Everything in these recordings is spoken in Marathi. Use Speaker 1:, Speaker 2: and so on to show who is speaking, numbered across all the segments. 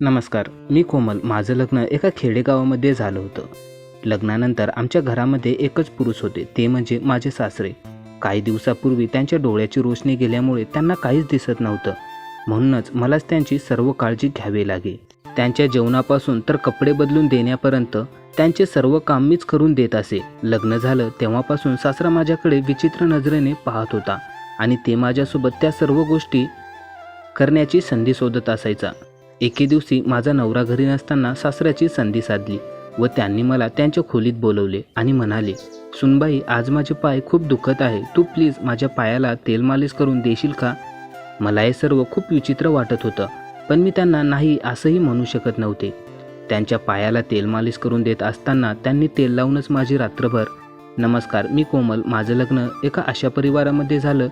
Speaker 1: नमस्कार मी कोमल. माझं लग्न एका खेडेगावामध्ये झालं होतं. लग्नानंतर आमच्या घरामध्ये एकच पुरुष होते ते म्हणजे माझे सासरे. काही दिवसापूर्वी त्यांच्या डोळ्याची रोशनी गेल्यामुळे त्यांना काहीच दिसत नव्हतं. म्हणूनच मलाच त्यांची सर्व काळजी घ्यावी लागे त्यांच्या जेवणापासून तर कपडे बदलून देण्यापर्यंत त्यांचे सर्व काम मीच करून देत असे. लग्न झालं तेव्हापासून सासरा माझ्याकडे विचित्र नजरेने पाहत होता आणि ते माझ्यासोबत त्या सर्व गोष्टी करण्याची संधी शोधत असायचा. एके दिवशी माझा नवरा घरी नसताना सासऱ्याची संधी साधली व त्यांनी मला त्यांच्या खोलीत बोलवले आणि म्हणाले सुनबाई आज माझे पाय खूप दुखत आहे. तू प्लीज माझ्या पायाला तेल मालिश करून देशील का? मला हे सर्व खूप विचित्र वाटत होतं पण मी त्यांना नाही असंही म्हणू शकत नव्हते. त्यांच्या पायाला तेल मालिश करून देत असताना त्यांनी तेल लावूनच माझी रात्रभर नमस्कार मी कोमल. माझं लग्न एका अशा परिवारामध्ये झालं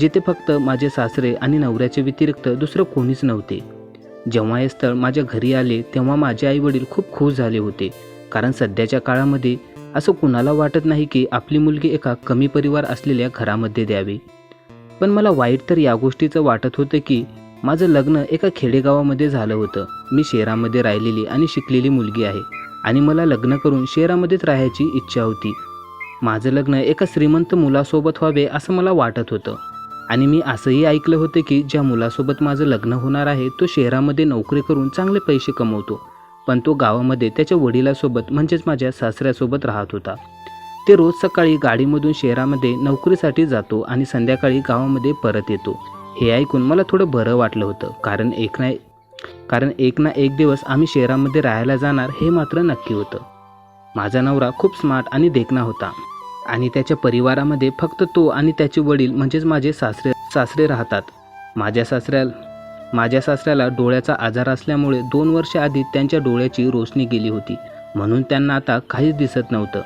Speaker 1: जिथे फक्त माझे सासरे आणि नवऱ्याच्या व्यतिरिक्त दुसरं कोणीच नव्हते. जेव्हा हे स्थळ माझ्या घरी आले तेव्हा माझे आई वडील खूप खुश झाले होते. कारण सध्याच्या काळामध्ये असं कुणाला वाटत नाही की आपली मुलगी एका कमी परिवार असलेल्या घरामध्ये द्यावी. पण मला वाईट तर या गोष्टीचं वाटत होतं की माझं लग्न एका खेडेगावामध्ये झालं होतं. मी शहरामध्ये राहिलेली आणि शिकलेली मुलगी आहे आणि मला लग्न करून शहरामध्येच राहायची इच्छा होती. माझं लग्न एका श्रीमंत मुलासोबत व्हावे असं मला वाटत होतं. आणि मी असंही ऐकलं होतं की ज्या मुलासोबत माझं लग्न होणार आहे तो शहरामध्ये नोकरी करून चांगले पैसे कमवतो. पण तो गावामध्ये त्याच्या वडिलासोबत म्हणजेच माझ्या सासऱ्यासोबत राहत होता. ते रोज सकाळी गाडीमधून शहरामध्ये नोकरीसाठी जातो आणि संध्याकाळी गावामध्ये परत येतो. हे ऐकून मला थोडं बरं वाटलं होतं. कारण एक ना कारण एक ना एक दिवस आम्ही शहरामध्ये राहायला जाणार हे मात्र नक्की होतं. माझा नवरा खूप स्मार्ट आणि देखणा होता. आणि त्याच्या परिवारामध्ये फक्त तो आणि त्याचे वडील म्हणजेच माझे सासरे सासरे राहतात. माझ्या सासऱ्या माझ्या सासऱ्याला डोळ्याचा आजार असल्यामुळे दोन वर्ष आधी त्यांच्या डोळ्याची रोशनी गेली होती. म्हणून त्यांना आता काहीच दिसत नव्हतं.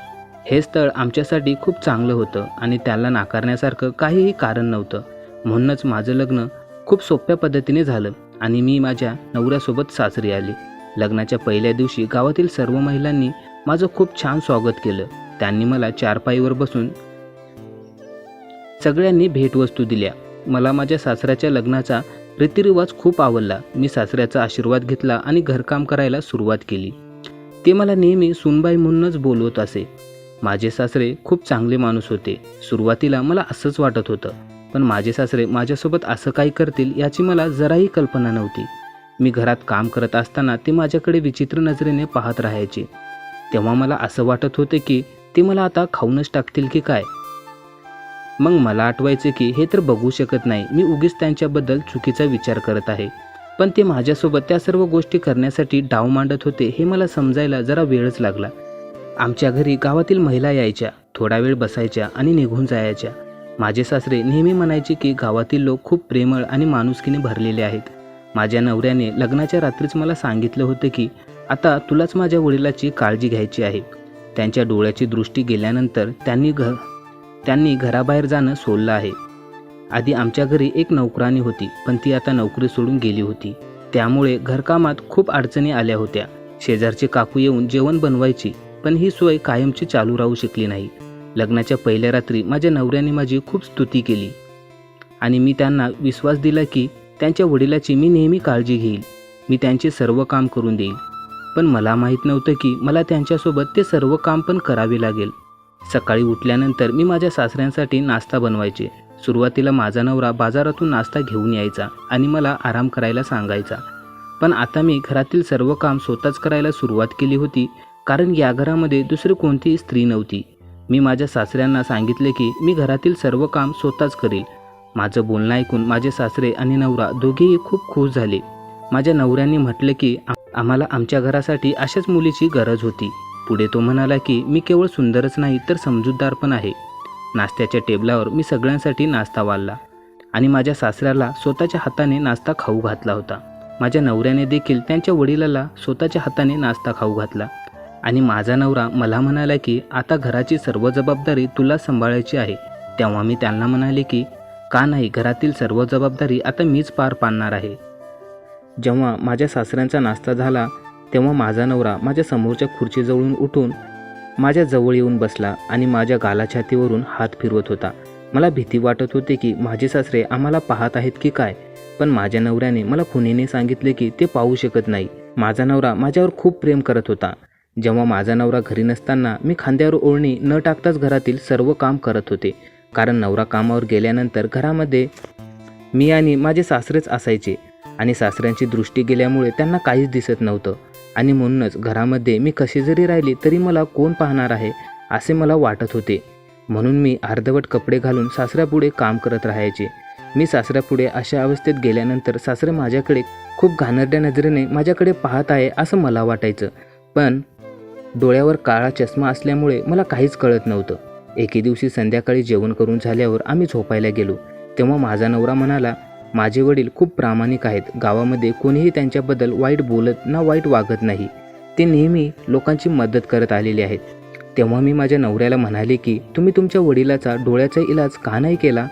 Speaker 1: हे स्थळ आमच्यासाठी खूप चांगलं होतं आणि त्याला नाकारण्यासारखं काहीही कारण नव्हतं. म्हणूनच माझं लग्न खूप सोप्या पद्धतीने झालं आणि मी माझ्या नवऱ्यासोबत सासरी आली. लग्नाच्या पहिल्या दिवशी गावातील सर्व महिलांनी माझं खूप छान स्वागत केलं. त्यांनी मला चारपाईवर बसून सगळ्यांनी भेटवस्तू दिल्या. मला माझ्या सासऱ्याच्या लग्नाचा रीतिरिवाज खूप आवडला. मी सासऱ्याचा आशीर्वाद घेतला आणि घरकाम करायला सुरुवात केली. ते मला नेहमी सुनबाई म्हणूनच बोलवत असे. माझे सासरे खूप चांगले माणूस होते. सुरुवातीला मला असंच वाटत होतं. पण माझे सासरे माझ्यासोबत असं काही करतील याची मला जराही कल्पना नव्हती. मी घरात काम करत असताना ते माझ्याकडे विचित्र नजरेने पाहत राहायचे. तेव्हा मला असं वाटत होते की ते मला आता खाऊनच टाकतील की काय? मग मला आठवायचे की हे तर बघू शकत नाही मी उगीच त्यांच्याबद्दल चुकीचा विचार करत आहे. पण ते माझ्यासोबत त्या सर्व गोष्टी करण्यासाठी डाव मांडत होते हे मला समजायला जरा वेळच लागला. आमच्या घरी गावातील महिला यायच्या थोडा वेळ बसायच्या आणि निघून जायच्या. माझे सासरे नेहमी म्हणायचे की गावातील लोक खूप प्रेमळ आणि माणुसकीने भरलेले आहेत. माझ्या नवऱ्याने लग्नाच्या रात्रीच मला सांगितलं होतं की आता तुलाच माझ्या वडिलाची काळजी घ्यायची आहे. त्यांच्या डोळ्याची दृष्टी गेल्यानंतर त्यांनी घ त्यांनी घराबाहेर जाणं सोडलं आहे. आधी आमच्या घरी एक नोकरानी होती पण ती आता नोकरी सोडून गेली होती. त्यामुळे घरकामात खूप अडचणी आल्या होत्या. शेजारचे काकू येऊन जेवण बनवायची पण ही सोय कायमची चालू राहू शकली नाही. लग्नाच्या पहिल्या रात्री माझ्या नवऱ्याने माझी खूप स्तुती केली. आणि मी त्यांना विश्वास दिला की त्यांच्या वडिलाची मी नेहमी काळजी घेईल. मी त्यांचे सर्व काम करून देईल. पण मला माहीत नव्हतं की मला त्यांच्यासोबत ते सर्व काम पण करावे लागेल. सकाळी उठल्यानंतर मी माझ्या सासऱ्यांसाठी नाश्ता बनवायचे. सुरुवातीला माझा नवरा बाजारातून नाश्ता घेऊन यायचा आणि मला आराम करायला सांगायचा. पण आता मी घरातील सर्व काम स्वतःच करायला सुरुवात केली होती कारण या घरामध्ये दुसरी कोणतीही स्त्री नव्हती. मी माझ्या सासऱ्यांना सांगितले की मी घरातील सर्व काम स्वतःच करील. माझं बोलणं ऐकून माझे सासरे आणि नवरा दोघेही खूप खुश झाले. माझ्या नवऱ्याने म्हटलं की आम्हाला आमच्या घरासाठी अशाच मुलीची गरज होती. पुढे तो म्हणाला की मी केवळ सुंदरच नाही तर समजूतदार पण आहे. नाश्त्याच्या टेबलावर मी सगळ्यांसाठी नाश्ता वाढला आणि माझ्या सासऱ्याला स्वतःच्या हाताने नाश्ता खाऊ घातला होता. माझ्या नवऱ्याने देखील त्यांच्या वडिलाला स्वतःच्या हाताने नाश्ता खाऊ घातला. आणि माझा नवरा मला म्हणाला की आता घराची सर्व जबाबदारी तुला सांभाळायची आहे. तेव्हा मी त्यांना म्हणाले की का नाही घरातील सर्व जबाबदारी आता मीच पार पाडणार आहे. जेव्हा माझ्या सासऱ्यांचा नाश्ता झाला तेव्हा माझा नवरा माझ्या समोरच्या खुर्चीजवळून उठून माझ्या जवळ येऊन बसला आणि माझ्या गाला छातीवरून हात फिरवत होता. मला भीती वाटत होती की माझे सासरे आम्हाला पाहत आहेत की काय पण माझ्या नवऱ्याने मला खुनीने सांगितले की ते पाहू शकत नाही. माझा नवरा माझ्यावर खूप प्रेम करत होता. जेव्हा माझा नवरा घरी नसताना मी खांद्यावर ओढणी न टाकताच घरातील सर्व काम करत होते. कारण नवरा कामावर गेल्यानंतर घरामध्ये मी आणि माझे सासरेच असायचे. आणि सासऱ्यांची दृष्टी गेल्यामुळे त्यांना काहीच दिसत नव्हतं. आणि म्हणूनच घरामध्ये मी कशी जरी राहिली तरी मला कोण पाहणार आहे असे मला वाटत होते. म्हणून मी अर्धवट कपडे घालून सासऱ्यापुढे काम करत राहायचे. मी सासऱ्यापुढे अशा अवस्थेत गेल्यानंतर सासरे माझ्याकडे खूप घाणरड्या नजरेने माझ्याकडे पाहत आहे असं मला वाटायचं. पण डोळ्यावर काळा चष्मा असल्यामुळे मला काहीच कळत नव्हतं. एके दिवशी संध्याकाळी जेवण करून झाल्यावर आम्ही झोपायला गेलो. तेव्हा माझा नवरा म्हणाला माझे वडील खूप प्रामाणिक आहेत. गावामध्ये कोणीही त्यांच्याबद्दल वाईट बोलत ना वाईट वागत नाही. ते नेहमी लोकांची मदत करत आलेले आहेत. तेव्हा मी माझ्या नवऱ्याला म्हणाले की तुम्ही तुमच्या वडिलाचा डोळ्याचा इलाज का नाही केला?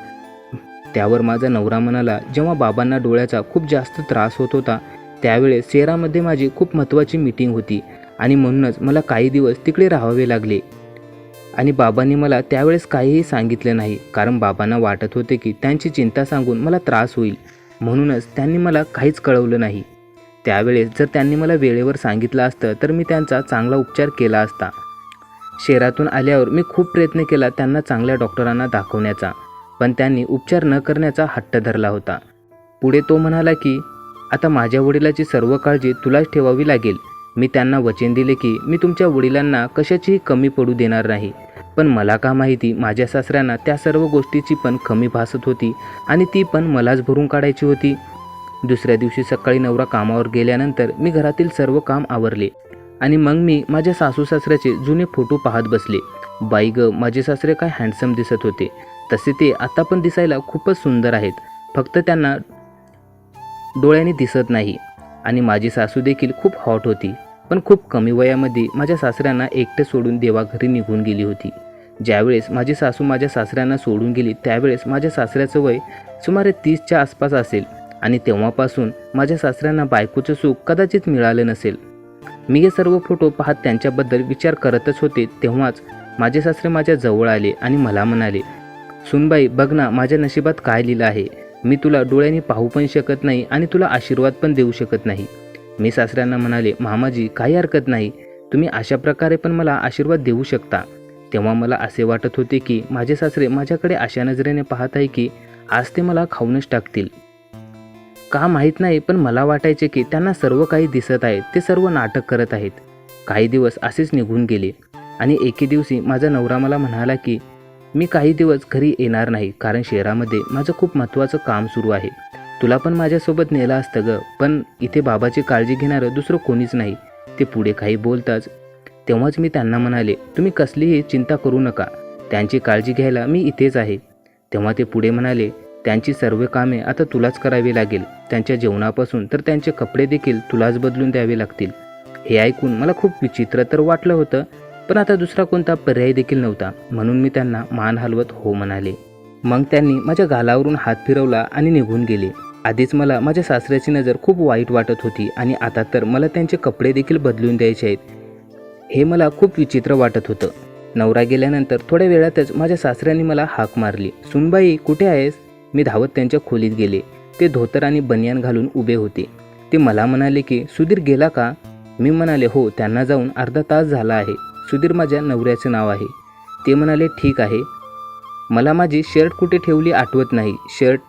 Speaker 1: त्यावर माझा नवरा म्हणाला जेव्हा बाबांना डोळ्याचा खूप जास्त त्रास होत होता त्यावेळेस शहरामध्ये माझी खूप महत्त्वाची मीटिंग होती आणि म्हणूनच मला काही दिवस तिकडे राहावे लागले. आणि बाबांनी मला त्यावेळेस काहीही सांगितले नाही. कारण बाबांना वाटत होते की त्यांची चिंता सांगून मला त्रास होईल. म्हणूनच त्यांनी मला काहीच कळवलं नाही. त्यावेळेस जर त्यांनी मला वेळेवर सांगितलं असतं तर मी त्यांचा चांगला उपचार केला असता. शहरातून आल्यावर मी खूप प्रयत्न केला त्यांना चांगल्या डॉक्टरांना दाखवण्याचा. पण त्यांनी उपचार न करण्याचा हट्ट धरला होता. पुढे तो म्हणाला की आता माझ्या वडिलाची सर्व काळजी तुलाच ठेवावी लागेल. मी त्यांना वचन दिले की मी तुमच्या वडिलांना कशाचीही कमी पडू देणार नाही. पण मला का माहिती? माझ्या सासऱ्यांना त्या सर्व गोष्टीची पण कमी भासत होती आणि ती पण मलाच भरून काढायची होती. दुसऱ्या दिवशी सकाळी नवरा कामावर गेल्यानंतर मी घरातील सर्व काम आवरले आणि मग मी माझ्या सासू सासऱ्याचे जुने फोटो पाहत बसले. बाई ग माझे सासरे काय हँडसम दिसत होते. तसे ते आता पण दिसायला खूपच सुंदर आहेत. फक्त त्यांना डोळ्याने दिसत नाही आणि माझी सासू देखील खूप हॉट होती. पण खूप कमी वयामध्ये माझ्या सासऱ्यांना एकटं सोडून देवाघरी निघून गेली होती. ज्यावेळेस माझी सासू माझ्या सासऱ्यांना सोडून गेली त्यावेळेस माझ्या सासऱ्याचं वय सुमारे तीसच्या आसपास असेल आणि तेव्हापासून माझ्या सासऱ्यांना बायकोचं सुख कदाचित मिळालं नसेल. मी हे सर्व फोटो पाहत त्यांच्याबद्दल विचार करतच होते तेव्हाच माझे सासरे माझ्या जवळ आले आणि मला म्हणाले सुनबाई बघ ना माझ्या नशिबात काय लिहिलं आहे. मी तुला डोळ्यांनी पाहू पण शकत नाही आणि तुला आशीर्वाद पण देऊ शकत नाही. मी सासऱ्यांना म्हणाले मामाजी काही हरकत नाही. तुम्ही अशा प्रकारे पण मला आशीर्वाद देऊ शकता. तेव्हा मला असे वाटत होते की माझे सासरे माझ्याकडे अशा नजरेने पाहत आहे की आज ते मला खाऊनच टाकतील. का माहीत नाही पण मला वाटायचे की त्यांना सर्व काही दिसत आहे. ते सर्व नाटक करत आहेत. काही दिवस असेच निघून गेले. आणि एके दिवशी माझा नवरा मला म्हणाला की मी काही दिवस घरी येणार नाही कारण शहरामध्ये माझं खूप महत्त्वाचं काम सुरू आहे. तुला पण माझ्यासोबत नेलं असतं ग पण इथे बाबाची काळजी घेणारं दुसरं कोणीच नाही. ते पुढे काही बोलताच तेव्हाच मी त्यांना म्हणाले तुम्ही कसलीही चिंता करू नका. त्यांची काळजी घ्यायला मी इथेच आहे. तेव्हा ते पुढे म्हणाले त्यांची सर्व कामे आता तुलाच करावी लागेल. त्यांच्या जेवणापासून तर त्यांचे कपडे देखील तुलाच बदलून द्यावे लागतील. हे ऐकून मला खूप विचित्र तर वाटलं होतं पण आता दुसरा कोणता पर्याय देखील नव्हता म्हणून मी त्यांना मान हलवत हो म्हणाले. मग त्यांनी माझ्या गालावरून हात फिरवला आणि निघून गेले. आधीच मला माझ्या सासऱ्याची नजर खूप वाईट वाटत होती आणि आता तर मला त्यांचे कपडे देखील बदलून द्यायचे आहेत. हे मला खूप विचित्र वाटत होतं. नवरा गेल्यानंतर थोड्या वेळातच माझ्या सासऱ्याने मला हाक मारली. सुनबाई कुठे आहेस? मी धावत त्यांच्या खोलीत गेले. ते धोतर आणि बनियान घालून उभे होते. ते मला म्हणाले की सुधीर गेला का? मी म्हणाले हो त्यांना जाऊन अर्धा तास झाला आहे. सुधीर माझ्या नवऱ्याचे नाव आहे. ते म्हणाले ठीक आहे. मला माझी शर्ट कुठे ठेवली आठवत नाही. शर्ट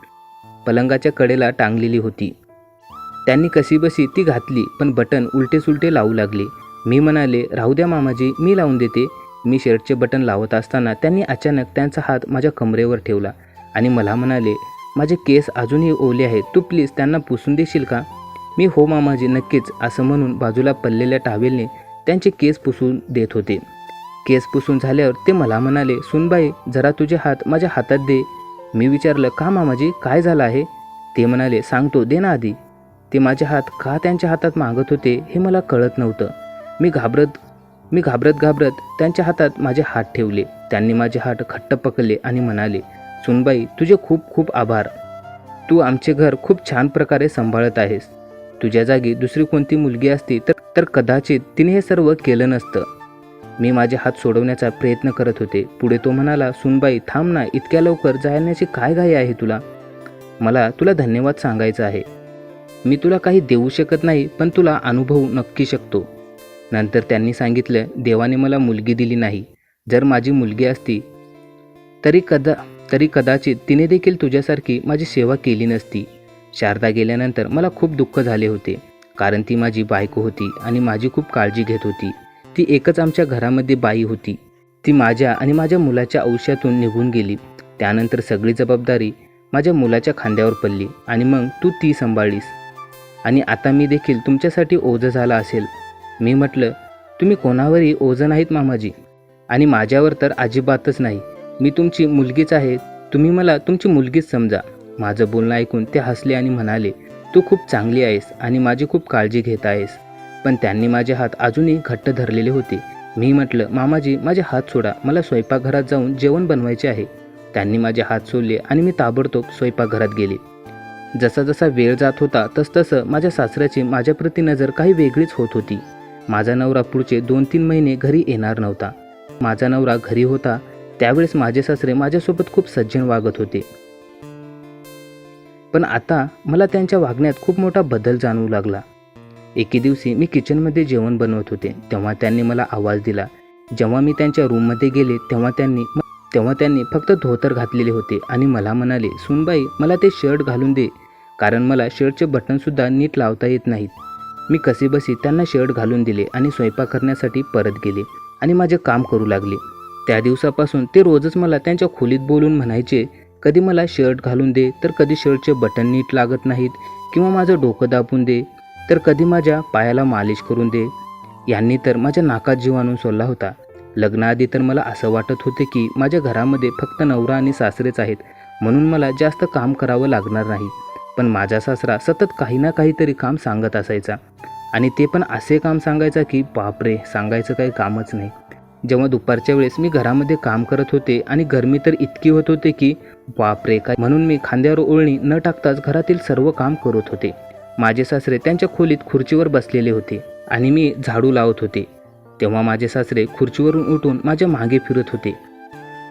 Speaker 1: पलंगाच्या कडेला टांगलेली होती. त्यांनी कशीबशी ती घातली पण बटन उलटे सुलटे लावू लागले. मी म्हणाले राहू द्या मामाजी मी लावून देते. मी शर्टचे बटन लावत असताना त्यांनी अचानक त्यांचा हात माझ्या कमरेवर ठेवला आणि मला म्हणाले माझे केस अजूनही ओले आहेत तू प्लीज त्यांना पुसून देशील का? मी हो मामाजी नक्कीच असं म्हणून बाजूला पडलेल्या टावेलने त्यांचे केस पुसून देत होते. केस पुसून झाल्यावर ते मला म्हणाले सुनबाई जरा तुझे हात माझ्या हातात दे. मी विचारलं का मामाजी काय झालं आहे? ते म्हणाले सांगतो दे ना आधी. ते माझे हात का त्यांच्या हातात मागत होते हे मला कळत नव्हतं. मी घाबरत मी घाबरत घाबरत त्यांच्या हातात माझे हात ठेवले. त्यांनी माझे हात खट्ट पकडले आणि म्हणाले सुनबाई तुझे खूप खूप आभार. तू आमचे घर खूप छान प्रकारे सांभाळत आहेस. तुझ्या जागी दुसरी कोणती मुलगी असती तर तर कदाचित तिने हे सर्व केलं नसतं. मी माझे हात सोडवण्याचा प्रयत्न करत होते. पुढे तो म्हणाला सुनबाई थांब ना इतक्या लवकर जाण्याची काय घाई आहे तुला? मला तुला धन्यवाद सांगायचं आहे. मी तुला काही देऊ शकत नाही पण तुला अनुभवू नक्की शकतो. नंतर त्यांनी सांगितलं देवाने मला मुलगी दिली नाही. जर माझी मुलगी असती तरी कदा तरी कदाचित तिने देखील तुझ्यासारखी माझी सेवा केली नसती. शारदा गेल्यानंतर मला खूप दुःख झाले होते कारण ती माझी बायको होती आणि माझी खूप काळजी घेत होती. ती एकच आमच्या घरामध्ये बाई होती. ती माझ्या आणि माझ्या मुलाच्या आयुष्यातून निघून गेली. त्यानंतर सगळी जबाबदारी माझ्या मुलाच्या खांद्यावर पडली आणि मग तू ती सांभाळलीस. आणि आता मी देखील तुमच्यासाठी ओझं झाला असेल. मी म्हटलं तुम्ही कोणावरही ओझं नाहीत मामाजी. आणि माझ्यावर तर अजिबातच नाही. मी तुमची मुलगीच आहे. तुम्ही मला तुमची मुलगीच समजा. माझं बोलणं ऐकून ते हसले आणि म्हणाले तू खूप चांगली आहेस आणि माझी खूप काळजी घेत आहेस. पण त्यांनी माझे हात अजूनही घट्ट धरलेले होते. मी म्हटलं मामाजी माझे हात सोडा. मला स्वयंपाकघरात जाऊन जेवण बनवायचे आहे. त्यांनी माझे हात सोडले आणि मी ताबडतोब स्वयंपाकघरात गेले. जसा जसा वेळ जात होता तसतसं माझ्या सासऱ्याची माझ्याप्रती नजर काही वेगळीच होत होती. माझा नवरा पुढचे दोन तीन महिने घरी येणार नव्हता. माझा नवरा घरी होता. त्यावेळेस माझे सासरे माझ्यासोबत खूप सज्जन वागत होते. पण आता मला त्यांच्या वागण्यात खूप मोठा बदल जाणवू लागला. एके दिवशी मी किचनमध्ये जेवण बनवत होते. तेव्हा त्यांनी मला आवाज दिला. जेव्हा मी त्यांच्या रूममध्ये गेले तेव्हा त्यांनी तेव्हा त्यांनी फक्त धोतर घातलेले होते आणि मला म्हणाले सुनबाई मला ते शर्ट घालून दे. कारण मला शर्टचे बटनसुद्धा नीट लावता येत नाहीत. मी कसेबसी त्यांना शर्ट घालून दिले आणि स्वयंपाक करण्यासाठी परत गेले आणि माझे काम करू लागले. त्या दिवसापासून ते रोजच मला त्यांच्या खोलीत बोलून म्हणायचे कधी मला शर्ट घालून दे तर कधी शर्टचे बटन नीट लागत नाहीत किंवा माझं डोकं दाबून दे तर कधी माझ्या पायाला मालिश करून दे. यांनी तर माझ्या नाकात जीव आणून सोडला होता. लग्नाआधी तर मला असं वाटत होते की माझ्या घरामध्ये फक्त नवरा आणि सासरेच आहेत. म्हणून मला जास्त काम करावं लागणार नाही. पण माझा सासरा सतत काही ना काहीतरी काम सांगत असायचा. आणि ते पण असे काम सांगायचा की बापरे सांगायचं काही कामच नाही. जेव्हा दुपारच्या वेळेस मी घरामध्ये काम करत होते आणि गरमी तर इतकी होत होते की बापरे काय म्हणून मी खांद्यावर ओळणी न टाकताच घरातील सर्व काम करत होते. माझे सासरे त्यांच्या खोलीत खुर्चीवर बसलेले होते आणि मी झाडू लावत होते. तेव्हा माझे सासरे खुर्चीवरून उठून माझ्या मागे फिरत होते.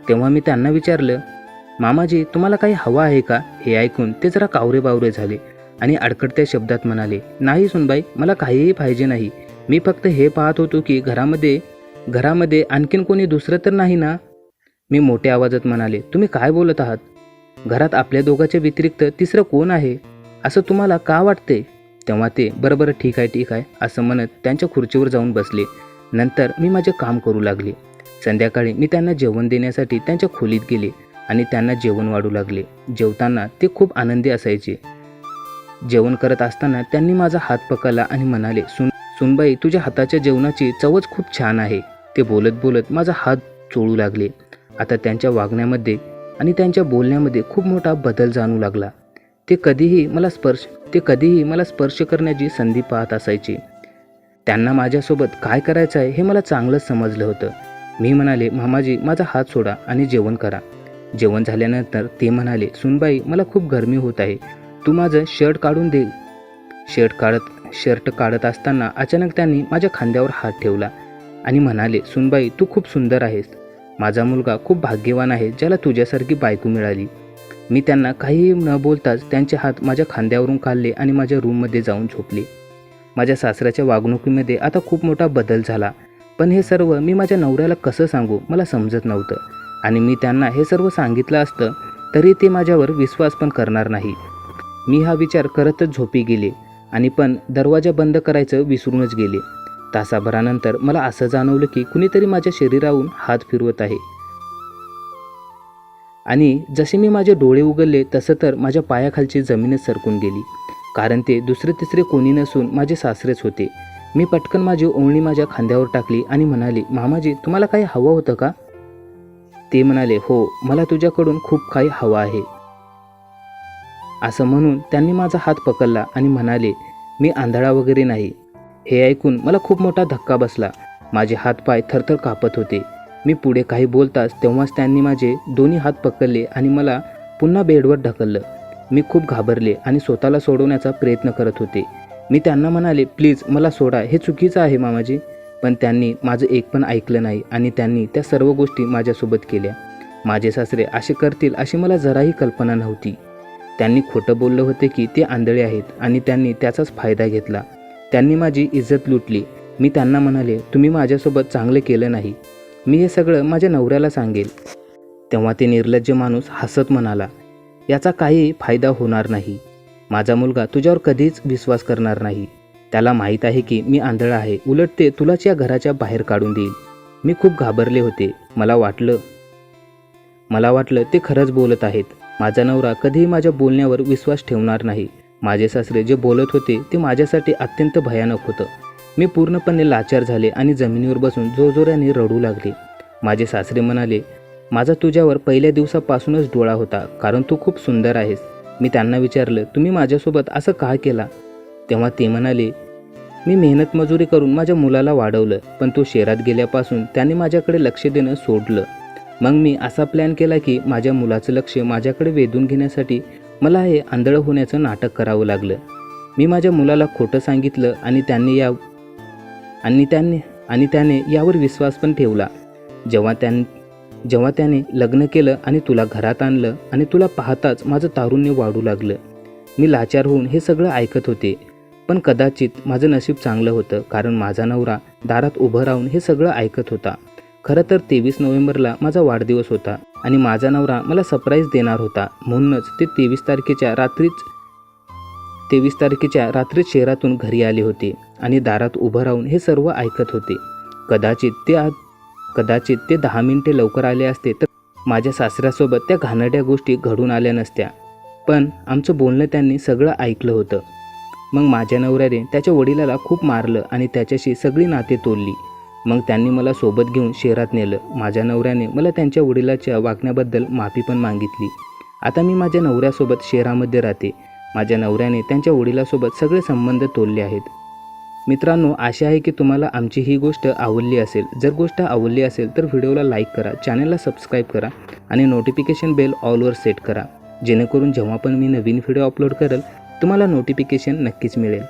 Speaker 1: तेव्हा मी त्यांना विचारलं मामाजी तुम्हाला काही हवं आहे का? हे ऐकून ते जरा कावरे बावरे झाले आणि अडकडत्या शब्दात म्हणाले नाही सुनबाई मला काहीही पाहिजे नाही. मी फक्त हे पाहत होतो की घरामध्ये घरामध्ये आणखीन कोणी दुसरं तर नाही ना? मी मोठ्या आवाजात म्हणाले तुम्ही काय बोलत आहात? घरात आपल्या दोघांच्या व्यतिरिक्त तिसरं कोण आहे? असं तुम्हाला का वाटते? तेव्हा ते बरं बरं ठीक आहे ठीक आहे असं म्हणत त्यांच्या खुर्चीवर जाऊन बसले. नंतर मी माझे काम करू लागले. संध्याकाळी मी त्यांना जेवण देण्यासाठी त्यांच्या खोलीत गेले आणि त्यांना जेवण वाढू लागले. जेवताना ते खूप आनंदी असायचे. जेवण करत असताना त्यांनी माझा हात पकडला आणि म्हणाले सुन सुनबाई तुझ्या हाताच्या जेवणाची चवच खूप छान आहे. ते बोलत बोलत माझा हात चोळू लागले. आता त्यांच्या वागण्यामध्ये आणि त्यांच्या बोलण्यामध्ये खूप मोठा बदल जाणू लागला. ते कधीही मला स्पर्श ते कधीही मला स्पर्श करण्याची संधी पाहत असायची. त्यांना माझ्यासोबत काय करायचं आहे हे मला चांगलंच समजलं होतं. मी म्हणाले मामाजी माझा हात सोडा आणि जेवण करा. जेवण झाल्यानंतर ते म्हणाले सुनबाई मला खूप गरमी होत आहे. तू माझं शर्ट काढून दे. शर्ट काढत शर्ट काढत असताना अचानक त्यांनी माझ्या खांद्यावर हात ठेवला आणि म्हणाले सुनबाई तू खूप सुंदर आहेस. माझा मुलगा खूप भाग्यवान आहे ज्याला तुझ्यासारखी बायको मिळाली. मी त्यांना काहीही न बोलताच त्यांचे हात माझ्या खांद्यावरून काढले आणि माझ्या रूममध्ये जाऊन झोपले. माझ्या सासऱ्याच्या वागणुकीमध्ये आता खूप मोठा बदल झाला. पण हे सर्व मी माझ्या नवऱ्याला कसं सांगू मला समजत नव्हतं. आणि मी त्यांना हे सर्व सांगितलं असतं तरी ते माझ्यावर विश्वास पण करणार नाही. मी हा विचार करतच झोपी गेले आणि पण दरवाजा बंद करायचं विसरूनच गेले. तासाभरानंतर मला असं जाणवलं की कुणीतरी माझ्या शरीराहून हात फिरवत आहे. आणि जसे मी माझे डोळे उघडले तसं तर माझ्या पायाखालची जमीनच सरकून गेली. कारण ते दुसरे तिसरे कोणी नसून माझे सासरेच होते. मी पटकन माझी ओळणी माझ्या खांद्यावर टाकली आणि म्हणाली मामाजी तुम्हाला काही हवं होतं का? ते म्हणाले हो मला तुझ्याकडून खूप काही हवं आहे. असं म्हणून त्यांनी माझा हात पकडला आणि म्हणाले मी आंधळा वगैरे नाही. हे ऐकून मला खूप मोठा धक्का बसला. माझे हातपाय थरथर कापत होते. मी पुढे काही बोलताच तेव्हाच त्यांनी माझे दोन्ही हात पकडले आणि मला पुन्हा बेडवर ढकललं. मी खूप घाबरले आणि स्वतःला सोडवण्याचा प्रयत्न करत होते. मी त्यांना म्हणाले प्लीज मला सोडा. हे चुकीचं आहे मामाजी. पण त्यांनी माझं एक पण ऐकलं नाही आणि त्यांनी त्या सर्व गोष्टी माझ्यासोबत केल्या. माझे सासरे असे करतील अशी मला जराही कल्पना नव्हती. त्यांनी खोटं बोललं होते की ते आंधळे आहेत आणि त्यांनी त्याचाच फायदा घेतला. त्यांनी माझी इज्जत लुटली. मी त्यांना म्हणाले तुम्ही माझ्यासोबत चांगलं केलं नाही. मी हे सगळं माझ्या नवऱ्याला सांगेल. तेव्हा ते निर्लज्ज माणूस हसत म्हणाला याचा काही फायदा होणार नाही. माझा मुलगा तुझ्यावर कधीच विश्वास करणार नाही. त्याला माहीत आहे की मी आंधळा आहे. उलट ते तुलाच या घराच्या बाहेर काढून देईल. मी खूप घाबरले होते. मला वाटलं मला वाटलं ते खरंच बोलत आहेत. माझा नवरा कधीही माझ्या बोलण्यावर विश्वास ठेवणार नाही. माझे सासरे जे बोलत होते ते माझ्यासाठी अत्यंत भयानक होतं. मी पूर्णपणे लाचार झाले आणि जमिनीवर बसून जोरजोराने रडू लागले. माझे सासरे म्हणाले माझा तुझ्यावर पहिल्या दिवसापासूनच डोळा होता कारण तू खूप सुंदर आहेस. मी त्यांना विचारलं तुम्ही माझ्यासोबत असं का केला? तेव्हा ते म्हणाले मी मेहनत मजुरी करून माझ्या मुलाला वाढवलं पण तो शहरात गेल्यापासून त्याने माझ्याकडे लक्ष देणं सोडलं. मग मी असा प्लॅन केला की माझ्या मुलाचं लक्ष माझ्याकडे वेधून घेण्यासाठी मला हे आंधळं होण्याचं नाटक करावं लागलं. मी माझ्या मुलाला खोटं सांगितलं आणि त्यांनी या आणि त्याने आणि त्याने यावर विश्वास पण ठेवला. जेव्हा त्यां जेव्हा त्याने लग्न केलं आणि तुला घरात आणलं आणि तुला पाहताच माझं तारुण्य वाढू लागलं. मी लाचार होऊन हे सगळं ऐकत होते. पण कदाचित माझं नशीब चांगलं होतं कारण माझा नवरा दारात उभं राहून हे सगळं ऐकत होता. खरं तर तेवीस नोव्हेंबरला माझा वाढदिवस होता आणि माझा नवरा मला सरप्राईज देणार होता. म्हणूनच ते तेवीस तारखेच्या रात्रीच तेवीस तारखेच्या रात्री शहरातून घरी आले होते आणि दारात उभं राहून हे सर्व ऐकत होते. कदाचित ते आज कदाचित ते दहा मिनिटे लवकर आले असते तर माझ्या सासऱ्यासोबत त्या घाणड्या गोष्टी घडून आल्या नसत्या. पण आमचं बोलणं त्यांनी सगळं ऐकलं होतं. मग माझ्या नवऱ्याने त्याच्या वडिलाला खूप मारलं आणि त्याच्याशी सगळी नाते तोडली. मग त्यांनी मला सोबत घेऊन शहरात नेलं. माझ्या नवऱ्याने मला त्यांच्या वडिलाच्या वागण्याबद्दल माफी पण मागितली. आता मी माझ्या नवऱ्यासोबत शहरामध्ये राहते. माझ्या नवऱ्याने त्यांच्या वडिलासोबत सगळे संबंध तोडले आहेत. मित्रांनो आशा आहे की तुम्हाला आमची ही गोष्ट आवडली असेल. जर गोष्ट आवडली असेल तर व्हिडिओला लाईक करा चॅनलला सबस्क्राईब करा आणि नोटिफिकेशन बेल ऑलवर सेट करा. जेणेकरून जेव्हा पण मी नवीन व्हिडिओ अपलोड करेल तुम्हाला नोटिफिकेशन नक्कीच मिळेल.